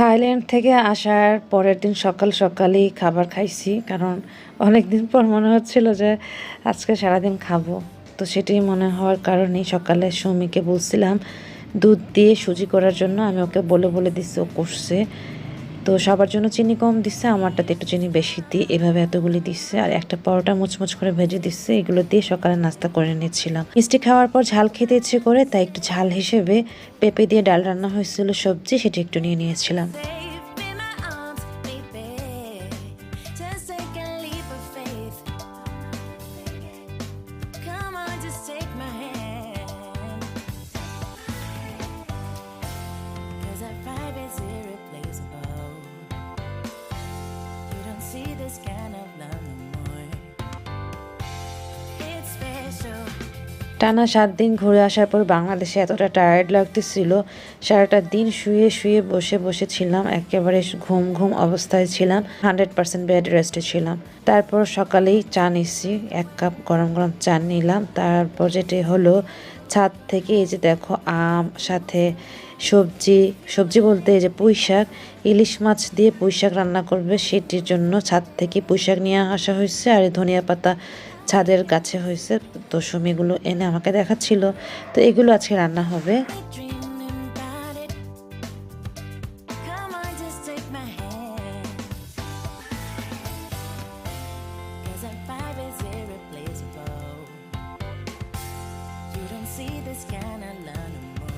Thailand থেকে আসার পরের দিন সকাল সকালেই খাবার খাইছি। কারণ অনেক দিন পর মনে হচ্ছিল যে আজকে সারাদিন খাব। তো সেটি মনে হওয়ার কারণেই সকালে সুমিকে বলছিলাম, দুধ দিয়ে সুজি করার জন্য। আমি ওকে বলে বলে দিচ্ছি ও করছে। তো সবার জন্য চিনি কম দিচ্ছে আমারটাতে একটু চিনি বেশি দিয়ে এভাবে এতগুলি দিচ্ছে আর একটা পরোটা মুচমুচ করে ভেজে দিচ্ছে এগুলো দিয়ে সকালে নাস্তা করে নিচ্ছিলাম। মিষ্টি খাওয়ার পর ঝাল খেতে ইচ্ছে করে তাই একটু ঝাল হিসেবে পেঁপে দিয়ে ডাল রান্না হয়েছিল সবজি সেটা একটু নিয়ে নিয়েছিলাম। My arms, baby. টানা সাত দিন ঘুরে আসার পর বাংলাদেশে এতটা টায়ার্ড লাগতেছিল। সারাটা দিন শুয়ে শুয়ে বসে বসে ছিলাম, একেবারে ঘুম ঘুম অবস্থায় ছিলাম হান্ড্রেড পার্সেন্ট বেড রেস্টে ছিলাম। তারপর সকালেই চা নিচ্ছি, এক কাপ গরম গরম চা নিলাম, তারপর যেটি হলো ছাদ থেকে এই যে দেখো আম, সাথে সবজি সবজি বলতে এই যে পুঁইশাক, ইলিশ মাছ দিয়ে পুঁইশাক রান্না করবে, সেটির জন্য ছাদ থেকে পুঁই শাক নিয়ে আসা হয়েছে আর ধনিয়া পাতা ছাদের কাছে হয়েছে। তো সুমিগুলো এনে আমাকে দেখাচ্ছিল। তো এগুলো আজকে রান্না হবে।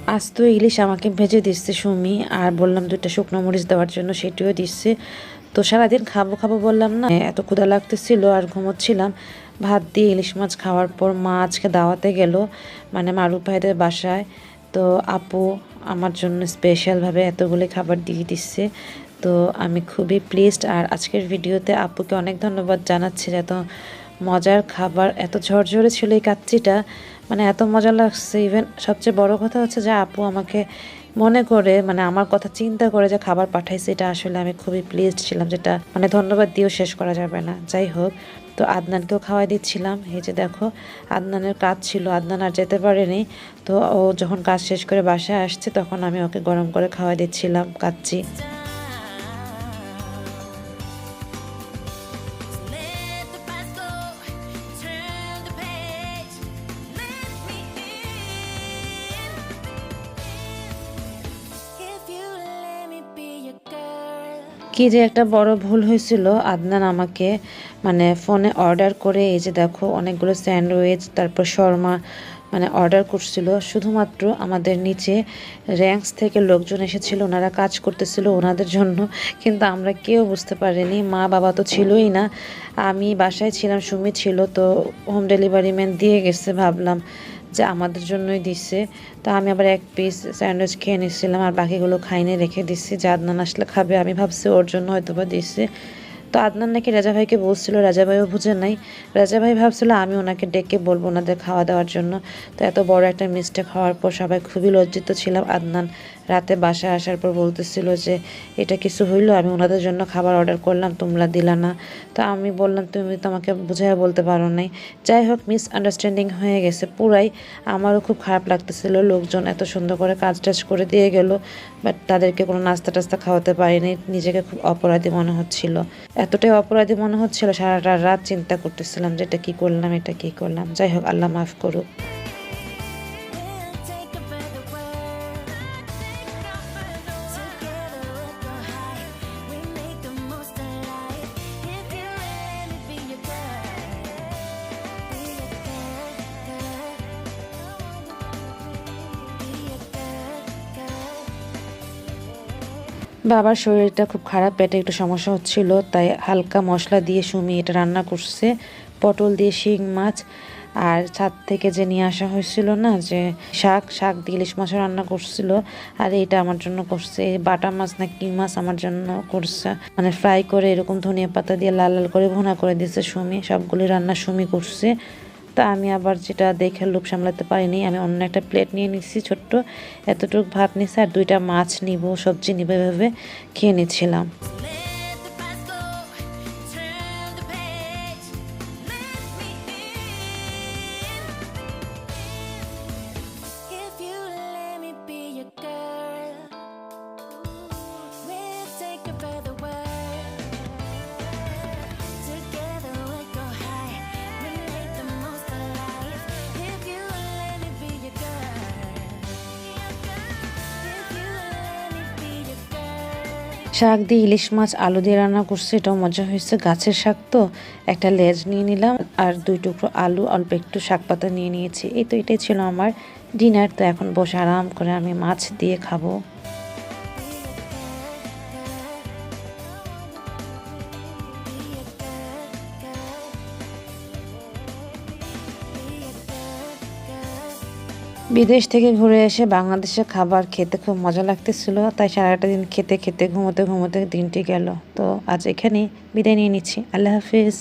Love no more. আজ তো ইলিশ আমাকে ভেজে দিচ্ছে সুমি, আর বললাম দুইটা শুকনো মরিচ দেওয়ার জন্য সেটিও দিচ্ছে। তো সারাদিন খাব খাব বললাম না, এত ক্ষুধা লাগতেছিল আর ঘুমোচ্ছিলাম। ভাত দিয়ে ইলিশ মাছ খাওয়ার পর মা আজকে দাওয়াতে গেল মানে মারুফ ভাইদের বাসায়। তো আপু আমার জন্য স্পেশালভাবে এতগুলি খাবার দিয়ে দিচ্ছে। তো আমি খুবই প্লিজড আর আজকের ভিডিওতে আপুকে অনেক ধন্যবাদ জানাচ্ছি এত মজার খাবার, এত ঝরঝরে ছিল এই কাচ্চিটা। মানে এত মজা লাগছে ইভেন সবচেয়ে বড় কথা হচ্ছে যে আপু আমাকে মনে করে মানে আমার কথা চিন্তা করে যে খাবার পাঠাইছে, এটা আসলে আমি খুবই প্লিজড ছিলাম যেটা মানে ধন্যবাদ দিয়েও শেষ করা যাবে না। যাই হোক, তো আদনানকেও খাওয়াই দিচ্ছিলাম। এই যে দেখো, আদনানের কাজ ছিল, আদনান আর যেতে পারেনি। তো ও যখন কাজ শেষ করে বাসায় আসছে, তখন আমি ওকে গরম করে খাওয়াই দিচ্ছিলাম কাচ্চি কি যে একটা বড় ভুল হয়েছিল, আদনান আমাকে মানে ফোনে অর্ডার করে এই যে দেখো অনেকগুলো স্যান্ডউইচ তারপর শর্মা মানে অর্ডার করছিল। শুধুমাত্র আমাদের নিচে র্যাঙ্কস থেকে লোকজন এসেছিল, ওনারা কাজ করতেছিল ওনাদের জন্য, কিন্তু আমরা কেউ বুঝতে পারিনি। মা, বাবা তো ছিলই না। আমি বাসায় ছিলাম, সুমি ছিল, তো হোম ডেলিভারি ম্যান দিয়ে গেছে ভাবলাম। যে আমাদের জন্যই দিছে। তো আমি আবার এক পিস স্যান্ডউইচ খেয়ে নিচ্ছিলাম আর বাকিগুলো খাইনি, রেখে দিচ্ছি যে আদনান আসলে খাবে, আমি ভাবছি ওর জন্য হয়তো বা দিচ্ছে তো আদনান নাকি রাজা ভাইকে বলছিল রাজা ভাইও বুঝে নাই। রাজা ভাই ভাবছিল, আমি ওনাকে ডেকে বলব ওনাদের খাওয়া দাওয়ার জন্য। তো এত বড় একটা মিস্টেক হওয়ার পর সবাই খুবই লজ্জিত ছিলাম। আদনান রাতে বাসায় আসার পর বলতেছিল যে, এটা কিছু হইল, আমি ওনাদের জন্য খাবার অর্ডার করলাম, তোমরা দিলা না। তো আমি বললাম, তুমি তোমাকে বুঝাইয়া বলতে পারো নাই। যাই হোক মিস আন্ডারস্ট্যান্ডিং হয়ে গেছে পুরাই। আমারও খুব খারাপ লাগতেছিল, লোকজন এত সুন্দর করে কাজ টাজ করে দিয়ে গেল বাট তাদেরকে কোনো নাস্তা টাস্তা খাওয়াতে পারিনি, নিজেকে খুব অপরাধী মনে হচ্ছিল। এতটাই অপরাধী মনে হচ্ছিল, সারাটা রাত চিন্তা করতেছিলাম যে এটা কী করলাম, এটা কী করলাম। যাই হোক, আল্লাহ মাফ করুক। বাবার শরীরটা খুব খারাপ, পেটে একটু সমস্যা হচ্ছিল, তাই হালকা মশলা দিয়ে সুমি এটা রান্না করছে। পটল দিয়ে শিং, মাছ, আর ছাদ থেকে যে নিয়ে আসা হয়েছিল না, যে শাক শাক দিয়ে ইলিশ মাছও রান্না করছিল, আর এটা আমার জন্য করছে। বাটা মাছ না কি মাছ আমার জন্য করছে। মানে ফ্রাই করে এরকম ধনিয়া পাতা দিয়ে লাল লাল করে ভুনা করে দিয়েছে সুমি সবগুলি রান্না সুমি করছে। তা আমি আবার যেটা দেখে লোভ সামলাতে পারিনি। আমি অন্য একটা প্লেট নিয়ে নিচ্ছি ছোট্ট। এতটুকু ভাত নিচ্ছি আর দুইটা মাছ নিব, সবজি নিব এভাবে খেয়ে নিচ্ছিলাম শাক দিয়ে ইলিশ মাছ, আলু দিয়ে রান্না করছি, এটাও মজা হয়েছে। গাছের শাক তো একটা লেজ নিয়ে নিলাম, আর দুই টুকরো আলু, অল্প একটু শাক পাতা নিয়ে নিয়েছি। এই তো এটাই ছিল আমার ডিনার, তো এখন বসে আরাম করে আমি মাছ দিয়ে খাব। বিদেশ থেকে ঘুরে এসে বাংলাদেশের খাবার খেতে খুব মজা লাগতেছিল, তাই সারাটা দিন খেতে খেতে ঘুমোতে ঘুমোতে দিনটি গেল। তো আজ এখানেই বিদায় নিয়ে নিচ্ছি। আল্লাহ হাফিজ।